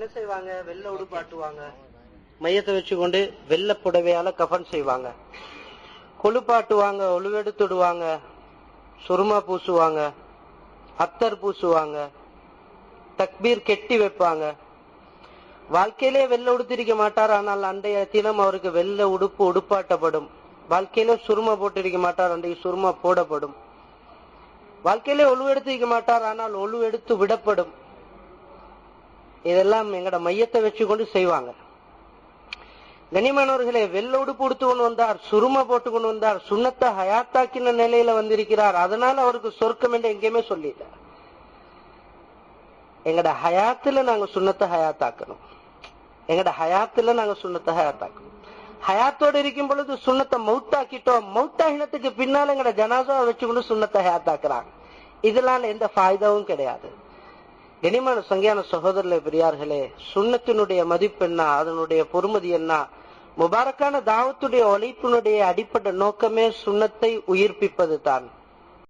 என்ன செய்வாங்க? வெள்ளை உடுப்பாட்டுவாங்க மையத்தை வச்சுக்கொண்டு வெள்ளை புடவையால கஃன் செய்வாங்க. கொழுப்பாட்டுவாங்க ஒழுவெடுத்துடுவாங்க சுருமா பூசுவாங்க. அத்தர் பூசுவாங்க. தக்பீர் கெட்டி வைப்பாங்க. வாழ்க்கையிலே வெள்ளை உடுத்திருக்க மாட்டார் ஆனால் அன்றைய தினம் அவருக்கு வெள்ளை உடுப்பு உடுப்பாட்டப்படும். வாழ்க்கையிலே சுருமா போட்டிருக்க மாட்டார் அன்றைய சுருமா போடப்படும். வாழ்க்கையிலே ஒழு எடுத்திருக்க மாட்டார் ஆனால் ஒழு எடுத்து விடப்படும். இதெல்லாம் எங்கட மையத்தை வச்சு கொண்டு செய்வாங்க. கனிமானவர்களே வெள்ளோடு கொடுத்து கொண்டு வந்தார் சுரும போட்டு கொண்டு வந்தார் சுண்ணத்தை ஹயாத்தாக்கின நிலையில வந்திருக்கிறார். அதனால அவருக்கு சொர்க்கம் என்று எங்கேயுமே சொல்லிட்டார். எங்கட ஹயாத்துல நாங்க சுண்ணத்தை ஹயாத்தாக்கணும். எங்கட ஹயாத்துல நாங்க சுண்ணத்தை ஹயாத்தாக்கணும். ஹயாத்தோடு இருக்கும் பொழுது சுண்ணத்தை மவுத்தாக்கிட்டோம் மவுத்தாகினத்துக்கு பின்னால எங்கட ஜனாசாவை வச்சுக்கொண்டு சுண்ணத்தை ஹயாத்தாக்குறாங்க. இதனால எந்த ஃபாய்தாவும் கிடையாது. கனிமான சங்கியான சகோதரர்களே பெரியார்களே சுண்ணத்தினுடைய மதிப்பு என்ன? அதனுடைய பொறுமதி என்ன? முபாரக்கான தாவத்துடைய உழைப்பினுடைய அடிப்படை நோக்கமே சுண்ணத்தை உயிர்ப்பிப்பது தான்